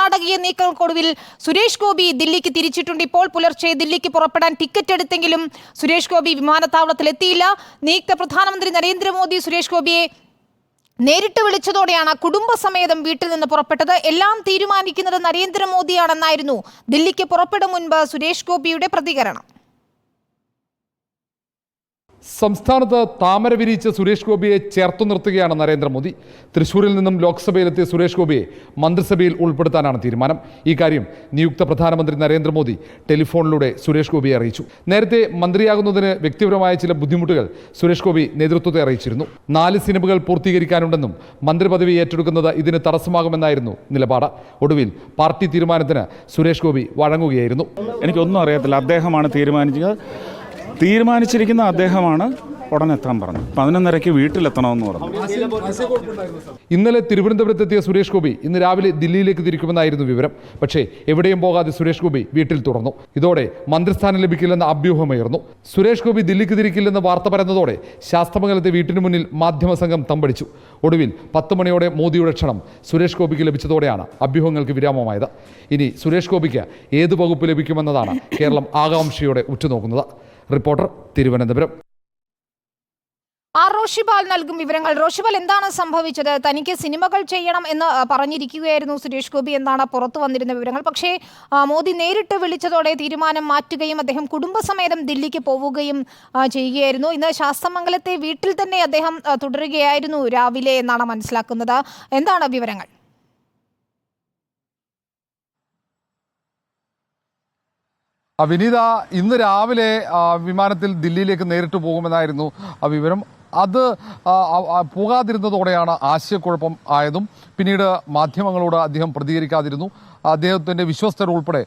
നാടകീയ നീക്കങ്ങൾക്കൊടുവിൽ സുരേഷ് ഗോപി ദില്ലിക്ക് തിരിച്ചിട്ടുണ്ട്. ഇപ്പോൾ പുലർച്ചെ ദില്ലിക്ക് പുറപ്പെടാൻ ടിക്കറ്റ് എടുത്തെങ്കിലും സുരേഷ് ഗോപി വിമാനത്താവളത്തിൽ എത്തിയില്ല. നീക്ക പ്രധാനമന്ത്രി നരേന്ദ്രമോദി സുരേഷ് ഗോപിയെ നേരിട്ട് വിളിച്ചതോടെയാണ് കുടുംബസമേതം വീട്ടിൽ നിന്ന് പുറപ്പെട്ടത്. എല്ലാം തീരുമാനിക്കുന്നത് നരേന്ദ്രമോദിയാണെന്നായിരുന്നു ദില്ലിക്ക് പുറപ്പെടും മുൻപ് സുരേഷ് ഗോപിയുടെ പ്രതികരണം. സംസ്ഥാനത്ത് താമര വിരിയിച്ച സുരേഷ് ഗോപിയെ ചേർത്തു നിർത്തുകയാണ് നരേന്ദ്രമോദി. തൃശൂരിൽ നിന്നും ലോക്സഭയിലെത്തിയ സുരേഷ് ഗോപിയെ മന്ത്രിസഭയിൽ ഉൾപ്പെടുത്താനാണ് തീരുമാനം. ഈ കാര്യം നിയുക്ത പ്രധാനമന്ത്രി നരേന്ദ്രമോദി ടെലിഫോണിലൂടെ സുരേഷ് ഗോപിയെ അറിയിച്ചു. നേരത്തെ മന്ത്രിയാകുന്നതിന് വ്യക്തിപരമായ ചില ബുദ്ധിമുട്ടുകൾ സുരേഷ് ഗോപി നേതൃത്വത്തെ അറിയിച്ചിരുന്നു. നാല് സിനിമകൾ പൂർത്തീകരിക്കാനുണ്ടെന്നും മന്ത്രിപദവി ഏറ്റെടുക്കുന്നത് ഇതിന് തടസ്സമാകുമെന്നായിരുന്നു നിലപാട്. ഒടുവിൽ പാർട്ടി തീരുമാനത്തിന് സുരേഷ് ഗോപി വഴങ്ങുകയായിരുന്നു. എനിക്കൊന്നും അറിയത്തില്ല. അദ്ദേഹമാണ് തീരുമാനിച്ചത്. തീരുമാനിച്ചിരിക്കുന്ന അദ്ദേഹമാണ് ഉടനെത്താൻ പറഞ്ഞു പതിനൊന്നരയ്ക്ക് വീട്ടിലെത്തണമെന്ന് പറഞ്ഞു. ഇന്നലെ തിരുവനന്തപുരത്തെത്തിയ സുരേഷ് ഗോപി ഇന്ന് രാവിലെ ദില്ലിയിലേക്ക് തിരിക്കുമെന്നായിരുന്നു വിവരം. പക്ഷേ എവിടെയും പോകാതെ സുരേഷ് ഗോപി വീട്ടിൽ തുടർന്നു. ഇതോടെ മന്ത്രിസ്ഥാനം ലഭിക്കില്ലെന്ന അഭ്യൂഹമുയർന്നു. സുരേഷ് ഗോപി ദില്ലിക്ക് തിരിക്കില്ലെന്ന് വാർത്ത പരന്നതോടെ ശാസ്ത്രമംഗലത്തെ വീട്ടിന് മുന്നിൽ മാധ്യമ സംഘം തമ്പടിച്ചു. ഒടുവിൽ പത്ത് മണിയോടെ മോദിയുടെ ക്ഷണം സുരേഷ് ഗോപിക്ക് ലഭിച്ചതോടെയാണ് അഭ്യൂഹങ്ങൾക്ക് വിരാമമായത്. ഇനി സുരേഷ് ഗോപിക്ക് ഏത് വകുപ്പ് ലഭിക്കുമെന്നതാണ് കേരളം ആകാംക്ഷയോടെ ഉറ്റുനോക്കുന്നത്. റിപ്പോർട്ടർ തിരുവനന്തപുരം. ആർ റോഷിപാൽ നൽകും വിവരങ്ങൾ. റോഷിപാൽ എന്താണ് സംഭവിച്ചത്? തനിക്ക് സിനിമകൾ ചെയ്യണം എന്ന് പറഞ്ഞിരിക്കുകയായിരുന്നു സുരേഷ് ഗോപി എന്നാണ് പുറത്തു വന്നിരുന്ന വിവരങ്ങൾ. പക്ഷേ മോദി നേരിട്ട് വിളിച്ചതോടെ തീരുമാനം മാറ്റുകയും അദ്ദേഹം കുടുംബസമേതം ദില്ലിക്ക് പോവുകയും ചെയ്യുകയായിരുന്നു. ഇന്ന് ശാസ്തമംഗലത്തെ വീട്ടിൽ തന്നെ അദ്ദേഹം തുടരുകയായിരുന്നു രാവിലെ എന്നാണ് മനസ്സിലാക്കുന്നത്. എന്താണ് വിവരങ്ങൾ? വിനീത ഇന്ന് രാവിലെ വിമാനത്തിൽ ദില്ലിയിലേക്ക് നേരിട്ട് പോകുമെന്നായിരുന്നു ആ വിവരം. അത് പോകാതിരുന്നതോടെയാണ് ആശയക്കുഴപ്പം ആയതും. പിന്നീട് മാധ്യമങ്ങളോട് അദ്ദേഹം പ്രതികരിക്കാതിരുന്നു. അദ്ദേഹത്തിന്റെ വിശ്വസ്തർ ഉൾപ്പെടെ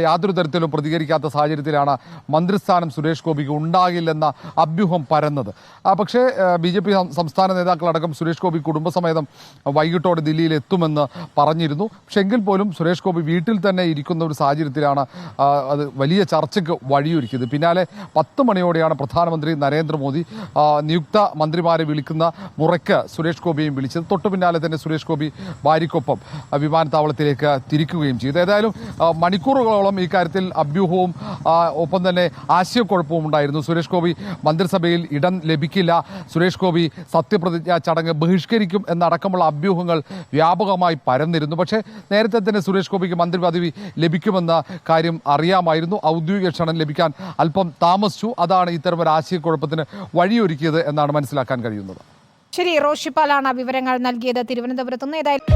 യാതൊരു തരത്തിലും പ്രതികരിക്കാത്ത സാഹചര്യത്തിലാണ് മന്ത്രിസ്ഥാനം സുരേഷ് ഗോപിക്ക് ഉണ്ടാകില്ലെന്ന അഭ്യൂഹം പരന്നത്. പക്ഷേ ബി ജെ പി സംസ്ഥാന നേതാക്കളടക്കം സുരേഷ് ഗോപി കുടുംബസമേതം വൈകിട്ടോടെ ദില്ലിയിൽ എത്തുമെന്ന് പറഞ്ഞിരുന്നു. പക്ഷെ എങ്കിൽ പോലും സുരേഷ് ഗോപി വീട്ടിൽ തന്നെ ഇരിക്കുന്ന ഒരു സാഹചര്യത്തിലാണ് അത് വലിയ ചർച്ചയ്ക്ക് വഴിയൊരുക്കിയത്. പിന്നാലെ പത്ത് മണിയോടെയാണ് പ്രധാനമന്ത്രി നരേന്ദ്രമോദി നിയുക്ത മന്ത്രിമാരെ വിളിക്കുന്ന മുറയ്ക്ക് സുരേഷ് ഗോപിയും വിളിച്ചത് തൊട്ടു പിന്നാലെ തന്നെ സുരേഷ് ഗോപി ഭാര്യയ്ക്കൊപ്പം വിമാനത്താവളത്തിലേക്ക് തിരിക്കുകയും ചെയ്തു. ഏതായാലും മണിക്കൂറുകളോളം ഈ കാര്യത്തിൽ അഭ്യൂഹവും ഒപ്പം തന്നെ ആശയക്കുഴപ്പവും ഉണ്ടായിരുന്നു. സുരേഷ് ഗോപി മന്ത്രിസഭയിൽ ഇടം ലഭിക്കില്ല. സുരേഷ് ഗോപി സത്യപ്രതിജ്ഞ ചടങ്ങ് ബഹിഷ്കരിക്കും എന്നടക്കമുള്ള അഭ്യൂഹങ്ങൾ വ്യാപകമായി പരന്നിരുന്നു. പക്ഷേ നേരത്തെ തന്നെ സുരേഷ് ഗോപിക്ക് മന്ത്രി പദവി ലഭിക്കുമെന്ന കാര്യം അറിയാമായിരുന്നു. ഔദ്യോഗിക ക്ഷണം ലഭിക്കാൻ അല്പം താമസിച്ചു. അതാണ് ഇത്തരം ഒരു ആശയക്കുഴപ്പത്തിന് വഴിയൊരുക്കിയത് എന്നാണ് മനസ്സിലാക്കാൻ കഴിയുന്നത്. ശരി റോഷിപ്പാലാണ് വിവരങ്ങൾ നൽകിയത്. തിരുവനന്തപുരത്ത് നിന്ന് ഏതായാലും